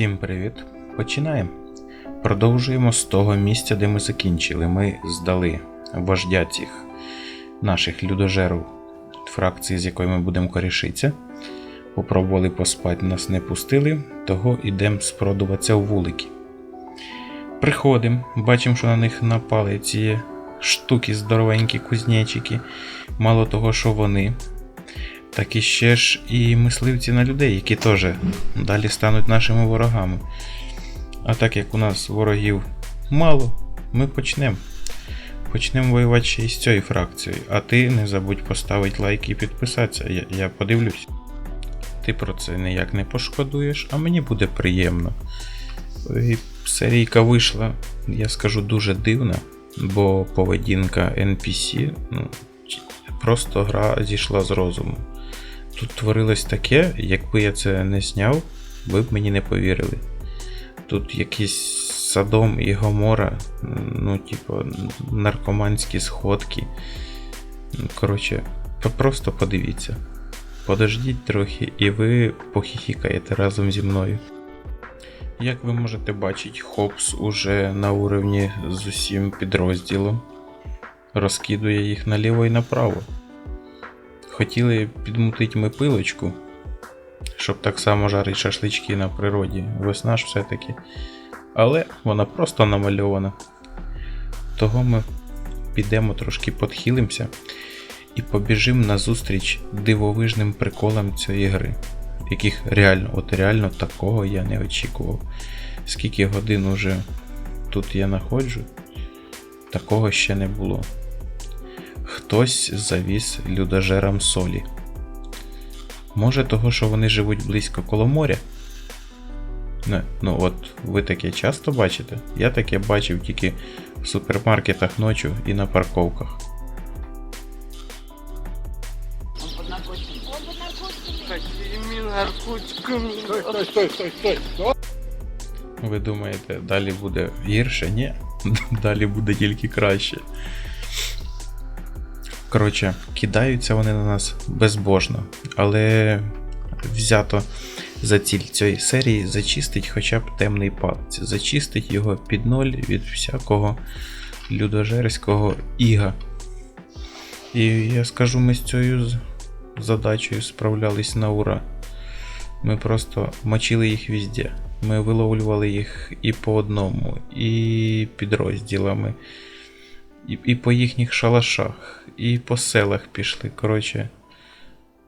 Всім привіт! Починаємо. Продовжуємо з того місця, де ми закінчили. Ми здали вождя цих наших людожерів фракції, з якою ми будемо корішитися. Попробували поспати, нас не пустили, того йдемо спродуватися у вулики. Приходимо, бачимо, що на них напали ці штуки здоровенькі кузнечики. Мало того, що вони, так і ще ж і мисливці на людей, які теж далі стануть нашими ворогами. А так як у нас ворогів мало, ми почнемо. Почнемо воювати ще із цією фракцією. А ти не забудь поставити лайк і підписатися. Я, я подивлюсь. Ти про це ніяк не пошкодуєш, а мені буде приємно. І серійка вийшла, я скажу, дуже дивна, бо поведінка NPC, ну, просто гра зійшла з розуму. Тут творилось таке, якби я це не зняв, ви б мені не повірили. Тут якийсь Садом і Гомора, ну, типу, наркоманські сходки. Ну, Коротше, просто подивіться. Подождіть трохи, і ви похіхікаєте разом зі мною. Як ви можете бачити, Хопс уже на уровні з усім підрозділом. Розкидує їх наліво і направо. Хотіли підмутити ми пилочку, щоб так само жарити шашлички на природі. Весна ж все-таки. Але вона просто намальована. Того ми підемо трошки подхилимося і побіжимо назустріч дивовижним приколам цієї гри, яких реально, от реально такого я не очікував. Скільки годин уже тут я знаходжу, такого ще не було. Хтось завіз людожерам солі. Може того, що вони живуть близько коло моря? Не, ну от ви таке часто бачите? Я таке бачив тільки в супермаркетах ночі і на парковках. Ви думаєте, далі буде гірше? Ні. Далі буде тільки краще. Коротше, кидаються вони на нас безбожно, але взято за ціль цієї серії зачистить хоча б темний палець, зачистить його під ноль від всякого людожерського іга. І я скажу, ми з цією задачею справлялись на ура. Ми просто мочили їх везде. Ми виловлювали їх і по одному, і підрозділами, і, і по їхніх шалашах, і по селах пішли. Коротше,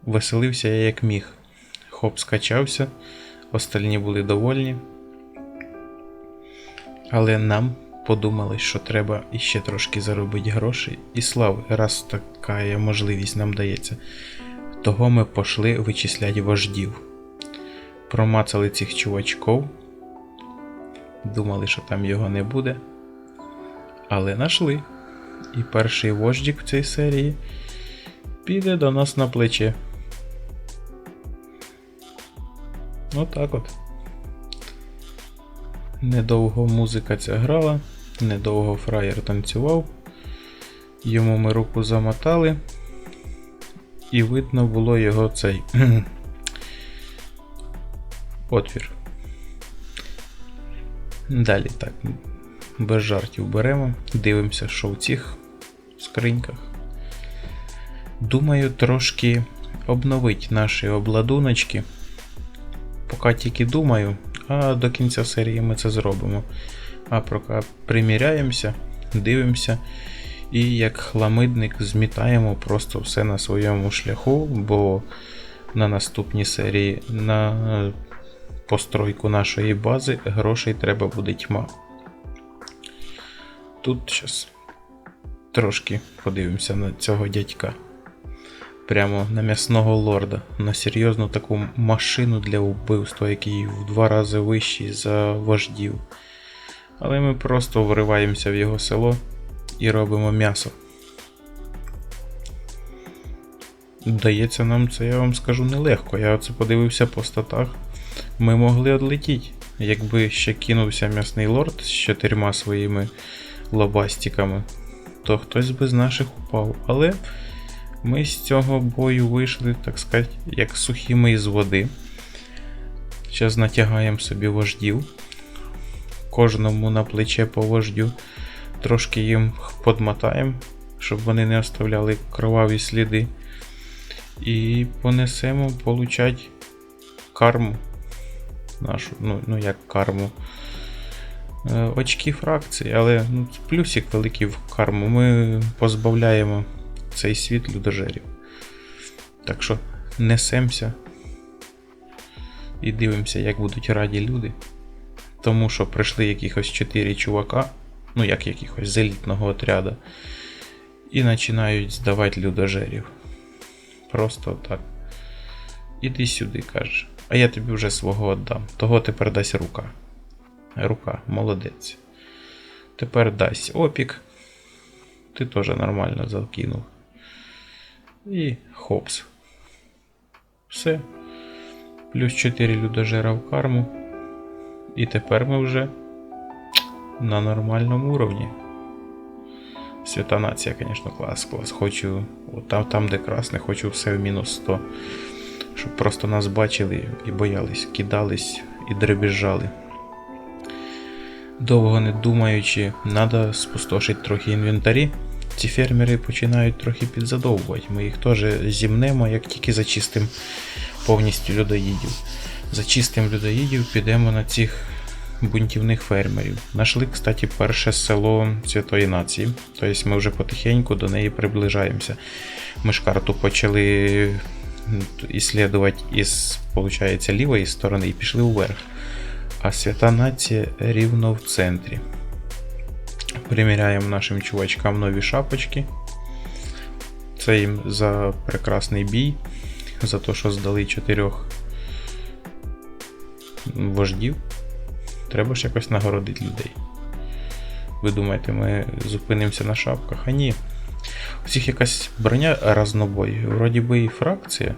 веселився я як міг. Хоп скачався, остальні були довольні. Але нам подумали, що треба іще трошки заробити грошей і слави, раз така можливість нам дається. Того ми пішли вичисляти вождів промацали цих чувачков. Думали, що там його не буде. Але нашли. І перший вождік в цій серії піде до нас на плече. Отак от. Недовго музика ця грала, недовго фраєр танцював. Йому ми руку замотали. І видно було його цей отвір. Далі так, без жартів беремо, дивимося, що в цих скриньках. Думаю, трошки обновити наші обладуночки. Поки тільки думаю, а до кінця серії ми це зробимо. А поки приміряємося, дивимося. І як хламидник змітаємо просто все на своєму шляху, бо на наступній серії на постройку нашої бази грошей треба буде тьма. Тут зараз трошки подивимося на цього дядька. Прямо на м'ясного лорда, на серйозну таку машину для вбивства, який в два рази вищий за вождів. Але ми просто вриваємося в його село і робимо м'ясо. Дається нам це, я вам скажу, нелегко. Я оце подивився по статах. Ми могли одлетіти, якби ще кинувся м'ясний лорд з чотирма своїми лобастиками, то хтось би з наших упав. Але ми з цього бою вийшли, так сказати, як сухими із води. Зараз натягаємо собі вождів. Кожному на плече по вождю. Трошки їм подмотаємо, щоб вони не оставляли кроваві сліди. І понесемо получать карму. Нашу, ну, ну як карму. Е, Очки фракції, але ну, плюсик великий в карму. Ми позбавляємо цей світ людожерів. Так що несемося і дивимося, як будуть раді люди. Тому що прийшли якихось 4 чувака, ну як якихось з елітного отряду, і починають здавати людожерів. Просто так. Іди сюди, каже. А я тобі вже свого віддам. Того тепер дасть рука. Рука, молодець. Тепер дасть опік. Ти теж нормально закинув. І хопс. Все. Плюс 4 людожера в карму. І тепер ми вже на нормальному уровні. Свята нація, звісно, клас, клас. Хочу. От там, там, де красне, хочу все в мінус 100. Щоб просто нас бачили і боялись, кидались і дребіжали. Довго не думаючи, треба спустошити трохи інвентарі. Ці фермери починають трохи підзадовбувати. Ми їх теж зімнемо, як тільки зачистимо повністю людоїдів. Зачистимо людоїдів, підемо на цих бунтівних фермерів. Нашли, кстати, перше село Святої Нації. Тобто ми вже потихеньку до неї приближаємося. Ми ж карту почали іслідувати із, виходить, лівої сторони і пішли вверх. А свята нація рівно в центрі. Приміряємо нашим чувачкам нові шапочки. Це їм за прекрасний бій, за те, що здали чотирьох вождів. Треба ж якось нагородити людей. Ви думаєте, ми зупинимося на шапках? А ні. У всіх якась броня разнобой. Вроді би і фракція,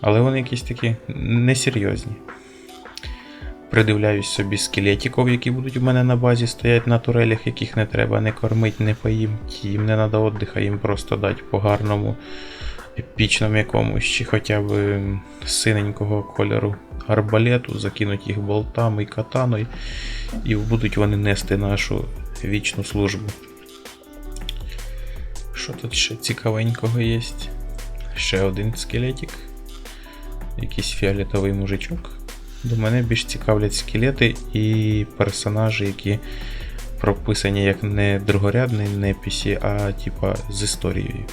але вони якісь такі несерйозні. Придивляюсь собі скелетиків, які будуть у мене на базі стоять на турелях, яких не треба не кормить, не поїм. Їм не треба віддиха, їм просто дати по гарному, епічному якомусь, чи хоча б синенького кольору арбалету, закинуть їх болтами і катаною, і будуть вони нести нашу вічну службу. Що тут ще цікавенького є? Ще один скелетик. Якийсь фіолетовий мужичок. До мене більш цікавлять скелети і персонажі, які прописані як не другорядні неписі, а типа з історією.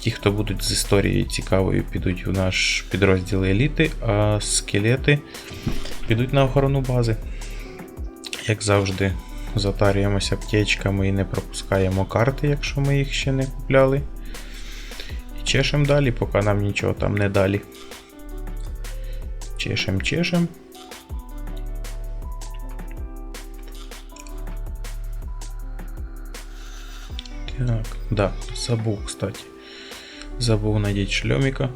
Ті, хто будуть з історією цікавою, підуть в наш підрозділ еліти, а скелети підуть на охорону бази. Як завжди, затарюємося аптечками і не пропускаємо карти, якщо ми їх ще не купляли. І чешем далі, поки нам нічого там не далі. Чешем, чешем. Так, да, забув, кстати. Забув надіть шльоміка.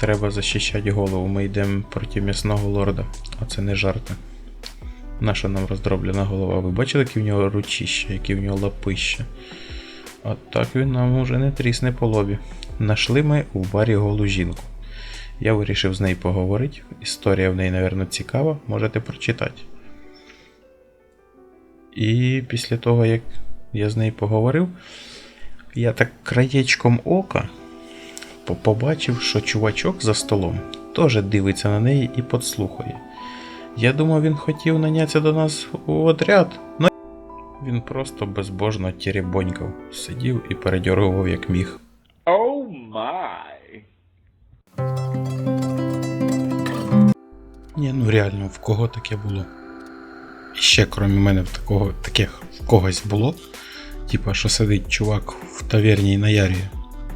Треба захищати голову. Ми йдемо проти м'ясного лорда, а це не жарти. Наша нам роздроблена голова. Ви бачили, які в нього ручища, які в нього лапища? А так він нам уже не трісне по лобі. Нашли ми у барі голу жінку. Я вирішив з нею поговорити. Історія в неї, мабуть, цікава, можете прочитати. І після того, як я з нею поговорив, я так краєчком ока побачив, що чувачок за столом теж дивиться на неї і підслухує. Я думав, він хотів нанятися до нас у отряд, но він просто безбожно теребонькав, сидів і передьоргував як міг. Ні, ну реально, в кого таке було? І ще, крім мене, в такого, таких в когось було. Типа, що сидить чувак в таверні і наярює.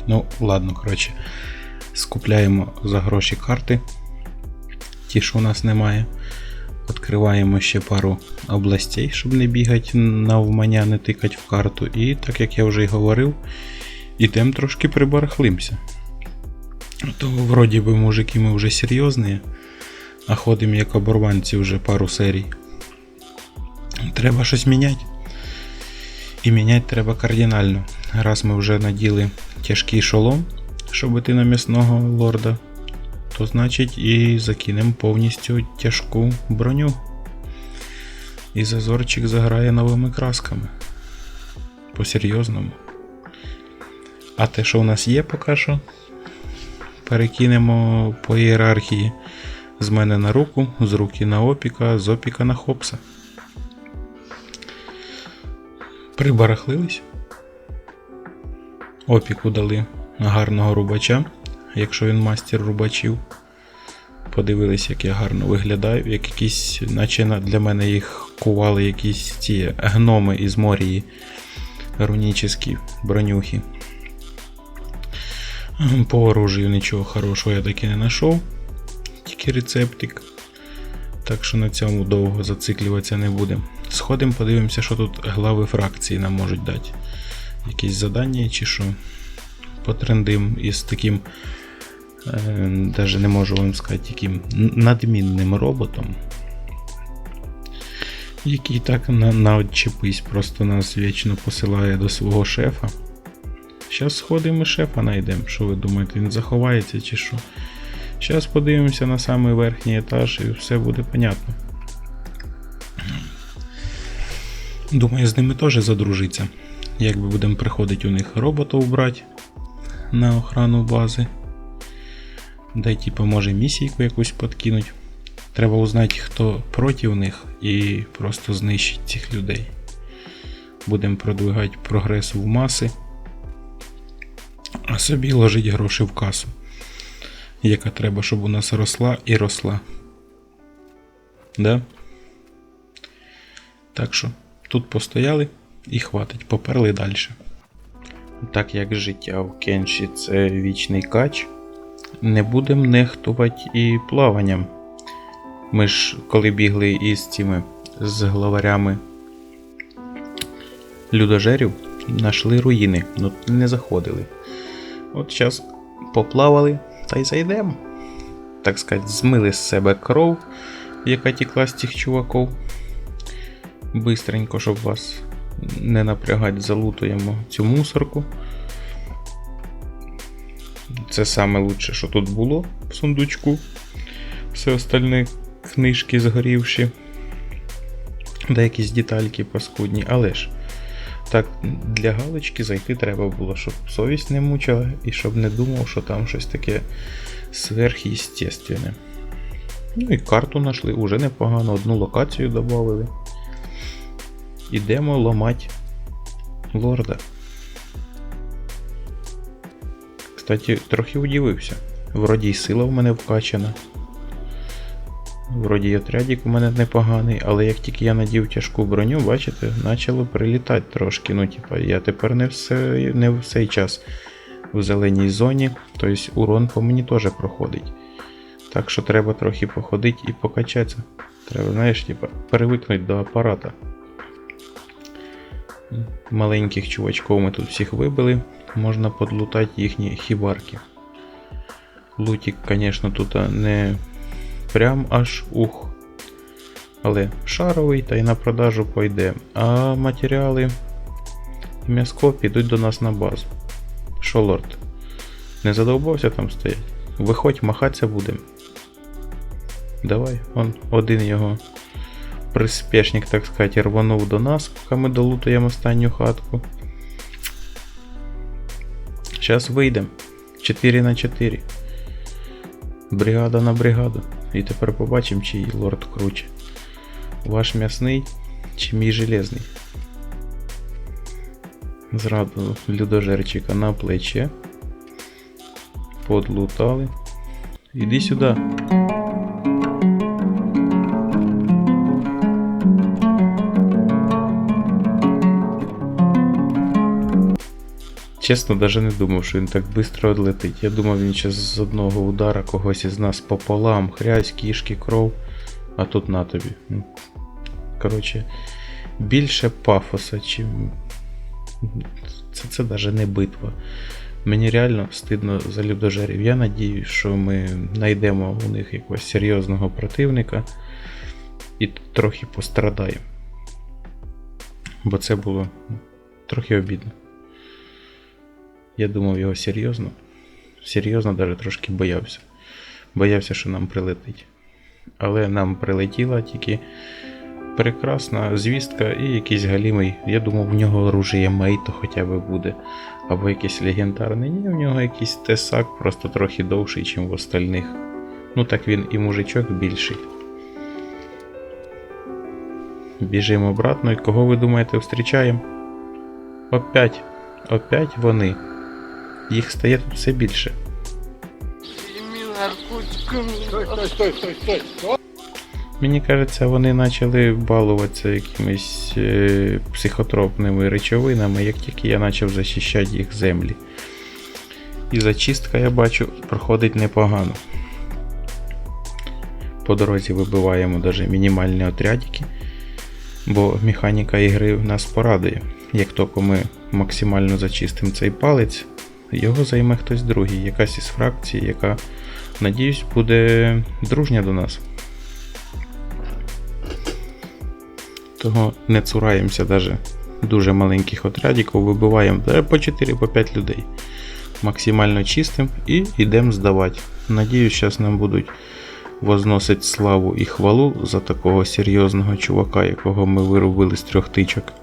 Ну, ладно, коротше. Скупляємо за гроші карти. Ті, що у нас немає. Відкриваємо ще пару областей, щоб не бігати навмання, не тикати в карту. І так як я вже й говорив, ідемо трошки прибарахлимся. То вроді би, мужики, ми вже серйозні а ходимо як оборванці вже пару серій. Треба щось міняти. І міняти треба кардинально. Раз ми вже наділи тяжкий шолом, щоб іти на м'ясного лорда, то значить і закинемо повністю тяжку броню. І зазорчик заграє новими красками. По-серйозному. А те, що у нас є поки що, перекинемо по ієрархії з мене на руку, з руки на опіка, з опіка на хопса. Прибарахлились. Опіку дали гарного рубача, якщо він мастер рубачів. Подивились, як я гарно виглядаю, як якісь, наче для мене їх кували якісь ці гноми із морії рунічні бронюхи. По оружию нічого хорошого я таки не знайшов, тільки рецептик. Так що на цьому довго зациклюватися не будемо. Сходимо, подивимося, що тут глави фракції нам можуть дати. Якісь задання чи що. Потрендим із таким, е, не можу вам сказати, яким надмінним роботом. Який так на, на отчепись, просто нас вічно посилає до свого шефа. Зараз сходимо і шефа знайдемо. Що ви думаєте, він заховається чи що? Зараз подивимося на самий верхній етаж і все буде понятно. Думаю, з ними теж задружиться. Якби будемо приходити у них роботів брати на охрану бази. Дай, типу, може місійку якусь подкинуть. Треба узнати, хто проти них, і просто знищити цих людей. Будемо продвигати прогрес в маси, а собі ложить гроші в касу, яка треба, щоб у нас росла і росла. Да? Так що тут постояли і хватить, поперли далі. Так як життя в Кенші це вічний кач, не будемо нехтувати і плаванням. Ми ж коли бігли із цими з главарями людожерів, знайшли руїни, ну не заходили. От зараз поплавали та й зайдемо. Так сказати, змили з себе кров, яка тікла з цих чуваків. Бистренько, щоб вас не напрягати, залутуємо цю мусорку. Це саме лучше, що тут було в сундучку. Все остальне книжки згорівші. Да якісь детальки паскудні, але ж. Так, для галочки зайти треба було, щоб совість не мучила і щоб не думав, що там щось таке сверхъестественне. Ну і карту знайшли, уже непогано, одну локацію додали. Ідемо ламати лорда. Кстати, трохи удивився. Вроді й сила в мене вкачана. Вроді і отрядик у мене непоганий, але як тільки я надів тяжку броню, бачите, почало прилітати трошки. Ну, типа, я тепер не все, не в цей час в зеленій зоні, тобто урон по мені теж проходить. Так що треба трохи походити і покачатися. Треба, знаєш, типа, перевикнути до апарата. Маленьких чувачків ми тут всіх вибили, можна подлутати їхні хібарки. Лутик, звісно, тут не прям аж ух. Але шаровий та й на продажу пойде. А матеріали і м'яско підуть до нас на базу. Що, лорд? Не задовбався там стоять? Виходь, махатися будемо. Давай, он один його приспешник, так сказати, рванув до нас, поки ми долутуємо останню хатку. Зараз вийдемо. 4 на 4. Бригада на бригаду. І тепер побачимо, чий лорд круче. Ваш м'ясний чи мій железний. Зраду людожерчика на плече. Подлутали. Іди сюди. Чесно, даже не думав, що він так швидко відлетить. Я думав, він зараз з одного удара когось із нас пополам, хрязь, кішки, кров, а тут на тобі. Ну, Коротше, більше пафоса, чим. Це, це навіть не битва. Мені реально стидно за людожерів. Я надіюсь, що ми знайдемо у них якогось серйозного противника і трохи пострадаємо. Бо це було трохи обідно. Я думав його серйозно. Серйозно, навіть трошки боявся. Боявся, що нам прилетить. Але нам прилетіла тільки прекрасна звістка і якийсь галімий. Я думав, в нього оружие Мейто хоча б буде. Або якийсь легендарний. Ні, в нього якийсь тесак, просто трохи довший, ніж в остальних. Ну так він і мужичок більший. Біжимо обратно, і кого ви думаєте, встрічаємо? Опять. Опять вони. Їх стає тут все більше. Мені кажеться, вони почали балуватися якимись е, психотропними речовинами, як тільки я почав захищати їх землі. І зачистка, я бачу, проходить непогано. По дорозі вибиваємо навіть мінімальні отрядики, бо механіка ігри нас порадує. Як тільки ми максимально зачистимо цей палець, його займе хтось другий, якась із фракцій, яка, надіюсь, буде дружня до нас. Того не цураємося даже дуже маленьких отрядиків, вибиваємо е, по 4-5 людей. Максимально чистим і йдемо здавати. Надіюсь, зараз нам будуть возносити славу і хвалу за такого серйозного чувака, якого ми виробили з трьох тичок.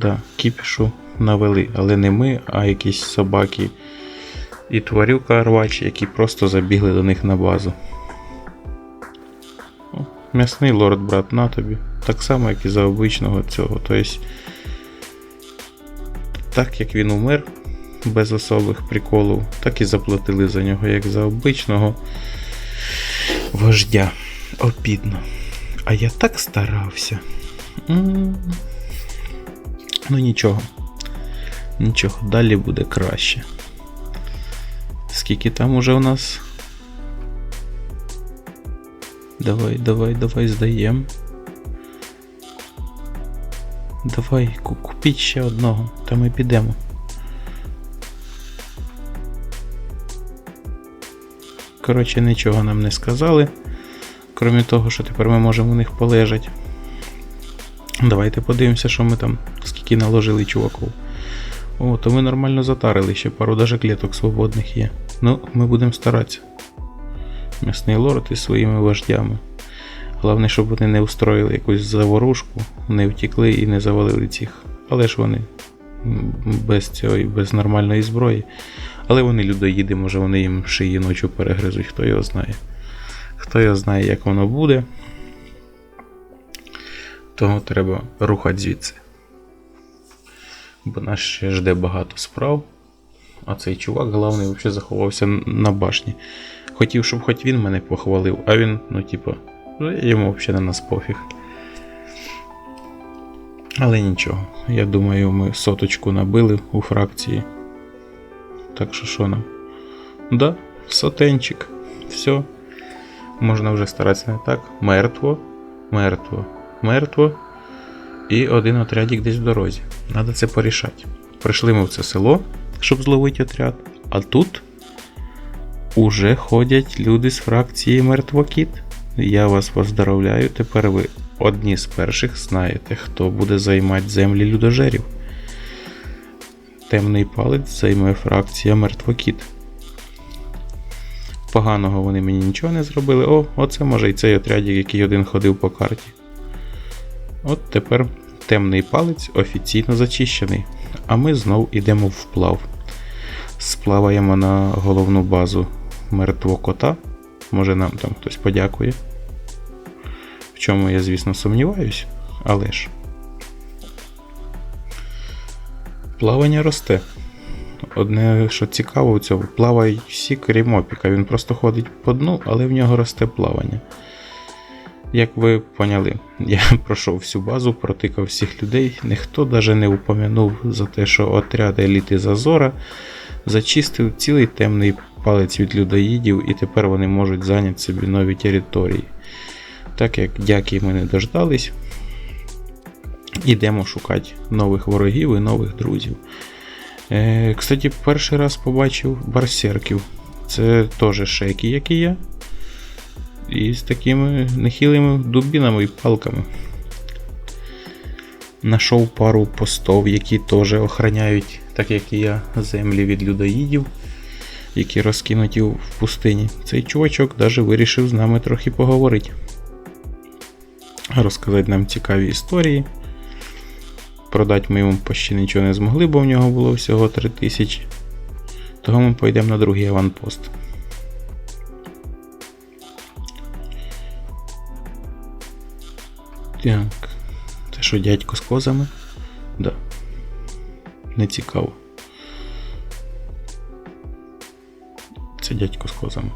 Да, кіпішу навели, але не ми, а якісь собаки і тварюка рвач, які просто забігли до них на базу. О, М'ясний лорд, брат, на тобі. Так само, як і за обичного цього. Тобто, так як він умер без особих приколів, так і заплатили за нього, як за обичного вождя. Обідно. А я так старався. М. Ну нічого. Нічого, далі буде краще. Скільки там уже у нас? Давай, давай, давай, здаємо. Давай, купіть ще одного, та ми підемо. Коротше, нічого нам не сказали. Крім того, що тепер ми можемо у них полежати. Давайте подивимося, що ми там, скільки наложили чуваків. О, то ми нормально затарили, ще пару даже клеток свободних є. Ну, ми будемо старатися. М'ясний лорд із своїми вождями. Головне, щоб вони не устроїли якусь заворушку, не втікли і не завалили цих. Але ж вони без цього, без нормальної зброї. Але вони людоїди, може вони їм шиї ночі перегризуть, хто його знає. Хто його знає, як воно буде. Того треба рухати звідси. Бо нас ще жде багато справ. А цей чувак, головний, взагалі заховався на башні. Хотів, щоб хоч він мене похвалив, а він, ну, типа, ну, йому взагалі на нас пофіг. Але нічого, я думаю, ми соточку набили у фракції. Так що що нам? Да, сотенчик. Все. Можна вже старатися не так. Мертво, мертво, мертво. І один отрядик десь в дорозі. Надо це порішати. Прийшли ми в це село, щоб зловити отряд. А тут уже ходять люди з фракції Мертвокіт. Я вас поздравляю, тепер ви одні з перших знаєте, хто буде займати землі людожерів. Темний палець займе фракція Мертвокіт. Поганого вони мені нічого не зробили. О, оце може і цей отрядик, який один ходив по карті. От тепер темний палець офіційно зачищений. А ми знов ідемо вплав. Сплаваємо на головну базу мертвого кота. Може нам там хтось подякує. В чому я, звісно, сумніваюсь, але ж. Плавання росте. Одне, що цікаво у цьому, плавають всі, крім опіка. Він просто ходить по дну, але в нього росте плавання. Як ви поняли, я пройшов всю базу, протикав всіх людей, ніхто навіть не упомянув за те, що отряд еліти Зазора зачистив цілий темний палець від людоїдів, і тепер вони можуть зайняти собі нові території. Так як дяки ми не дождались, ідемо шукати нових ворогів і нових друзів. Е, кстати, перший раз побачив барсерків. Це теж шейки, як і я. І з такими нехилими дубінами і палками. Нашов пару постов, які теж охороняють, так як і я, землі від людоїдів. які розкинуті в пустині. Цей чувачок навіть вирішив з нами трохи поговорити. Розказати нам цікаві історії. Продати ми йому почти нічого не змогли, бо в нього було всього 3000. Того ми пойдемо на другий аванпост. Так. Це що, дядько з козами? Да. Не цікаво. Це дядько з козами.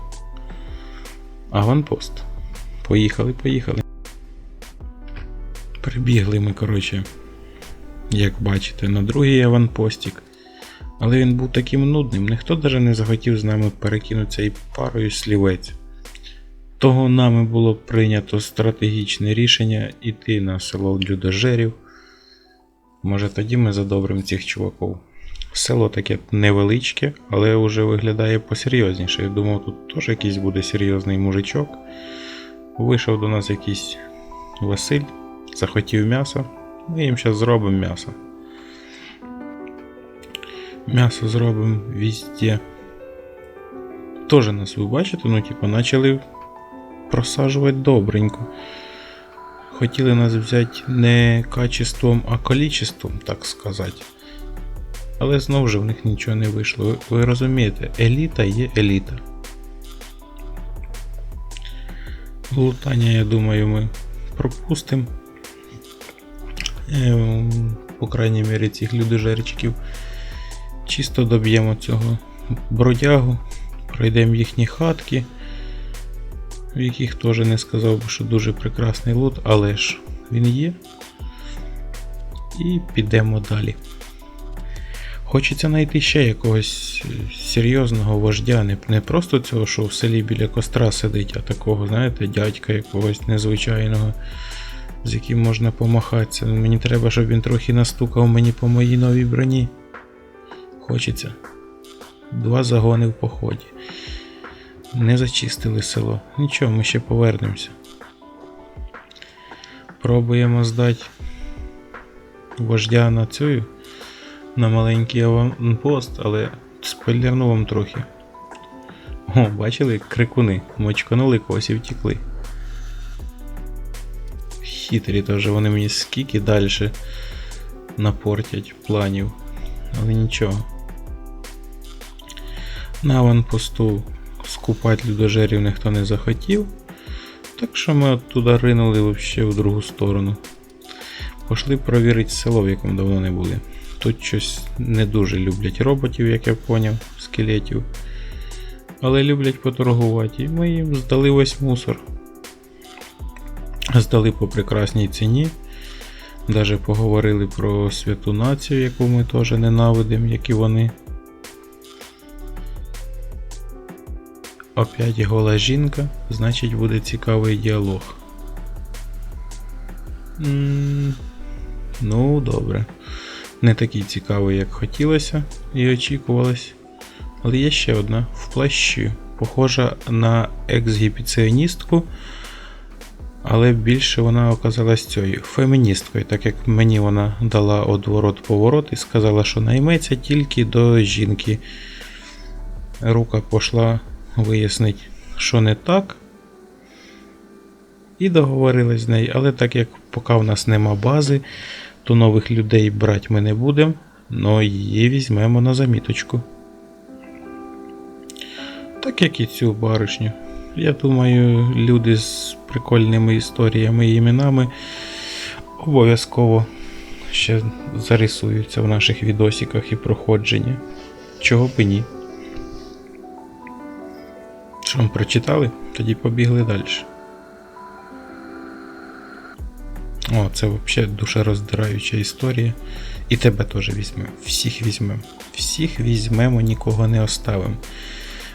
Аванпост. Поїхали, поїхали. Прибігли ми, коротше, як бачите, на другий аванпостік. Але він був таким нудним, ніхто навіть не захотів з нами перекинутися і парою слівець. Того нами було прийнято стратегічне рішення йти на село людожерів. Може тоді ми задобрим цих чуваків. Село таке невеличке, але вже виглядає посерйозніше. Я думав, тут теж якийсь буде серйозний мужичок. Вийшов до нас якийсь Василь, захотів м'яса. Ми їм зараз зробимо м'ясо. М'ясо зробимо везде. Тоже нас ви бачите, ну типу, почали просаджувати добренько. Хотіли нас взяти не качеством, а количеством, так сказати. Але знову ж в них нічого не вийшло. Ви, ви розумієте, еліта є еліта. Лутання, я думаю, ми пропустимо. Е, По крайній мірі цих людожерчиків. Чисто доб'ємо цього бродягу, пройдемо їхні хатки, в яких теж не сказав би, що дуже прекрасний лут, але ж він є. І підемо далі. Хочеться знайти ще якогось е, серйозного вождя, не, не просто цього, що в селі біля костра сидить, а такого, знаєте, дядька якогось незвичайного, з яким можна помахатися. Мені треба, щоб він трохи настукав мені по моїй новій броні. Хочеться. Два загони в поході. Не зачистили село. Нічого, ми ще повернемося. Пробуємо здати вождя на цю на маленький аванпост, але спойлерну вам трохи. О, бачили крикуни, мочканули когось і втікли. Хитрі теж вони мені скільки далі напортять планів. Але нічого. На аванпосту скупати людожерів ніхто не захотів. Так що ми оттуда ринули вообще в другу сторону. Пошли провірити село, в якому давно не були. Тут щось не дуже люблять роботів, як я поняв, скелетів. Але люблять поторгувати. І ми їм здали весь мусор. Здали по прекрасній ціні. Даже поговорили про святу націю, яку ми теж ненавидимо, як і вони. Опять гола жінка, значить буде цікавий діалог. ну, добре. Не такий цікавий, як хотілося і очікувалось. Але є ще одна в плащі. Похожа на ексгібіціоністку, але більше вона оказалась цією феміністкою, так як мені вона дала одворот-поворот і сказала, що найметься тільки до жінки. Рука пішла вияснити, що не так. І договорились з нею, але так як поки в нас нема бази, то нових людей брати ми не будемо, але її візьмемо на заміточку. Так як і цю баришню. Я думаю, люди з прикольними історіями і іменами обов'язково ще зарисуються в наших відосиках і проходженні. Чого б і ні. Що, прочитали? Тоді побігли далі. О, це взагалі душероздираюча історія. І тебе теж візьмемо. Всіх візьмемо. Всіх візьмемо, нікого не оставимо.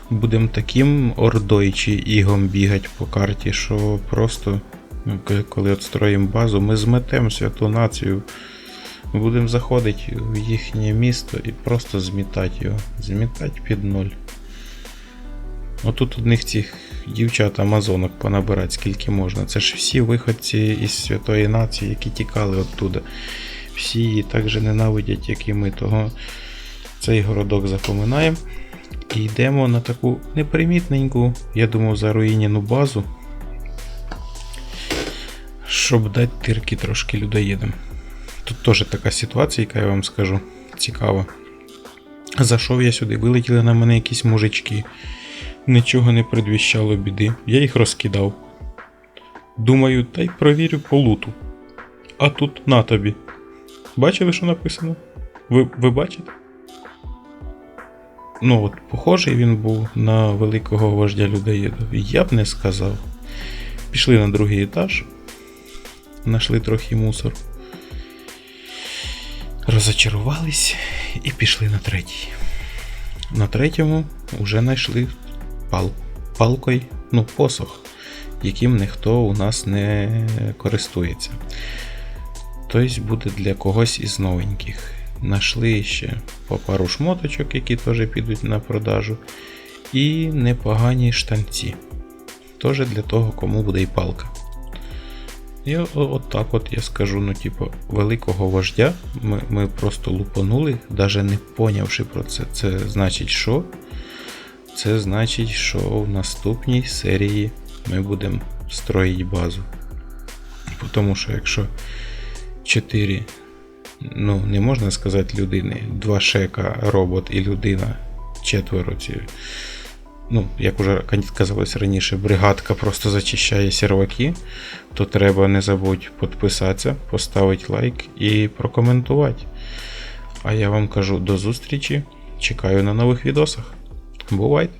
Будемо таким ордой чи ігом бігати по карті, що просто, ну, коли отстроїмо базу, ми зметемо святу націю. Будемо заходити в їхнє місто і просто змітати його. Змітати під ноль. Отут одних цих дівчат амазонок понабирати скільки можна. Це ж всі виходці із святої нації, які тікали оттуда. Всі її так же ненавидять, як і ми. Того цей городок запоминаємо І йдемо на таку непримітненьку, я думав, заруїнену базу. Щоб дати тирки трошки людоїдам. Тут теж така ситуація, яка я вам скажу, цікава. Зайшов я сюди, вилетіли на мене якісь мужички. Нічого не предвіщало біди. Я їх розкидав. Думаю, та й провірю по луту. А тут на тобі. Бачили, що написано? Ви, ви бачите? Ну, от, похожий він був на великого вождя людоїдів. Я б не сказав. Пішли на другий етаж. Знайшли трохи мусор. Розочарувались і пішли на третій. На третьому вже знайшли пал, палкою, ну, посох, яким ніхто у нас не користується. Тобто буде для когось із новеньких. Нашли ще по пару шмоточок, які теж підуть на продажу. І непогані штанці. Теж для того, кому буде і палка. І от так от я скажу, ну, типу, великого вождя ми, ми просто лупанули, навіть не понявши про це. Це значить, що? Це значить, що в наступній серії ми будемо строїти базу. Тому що якщо 4, ну не можна сказати людини, два шека, робот і людина, четверо ці. Ну, як уже казалось раніше, бригадка просто зачищає серваки, то треба не забудь підписатися, поставити лайк і прокоментувати. А я вам кажу до зустрічі. Чекаю на нових відосах. Бувайте!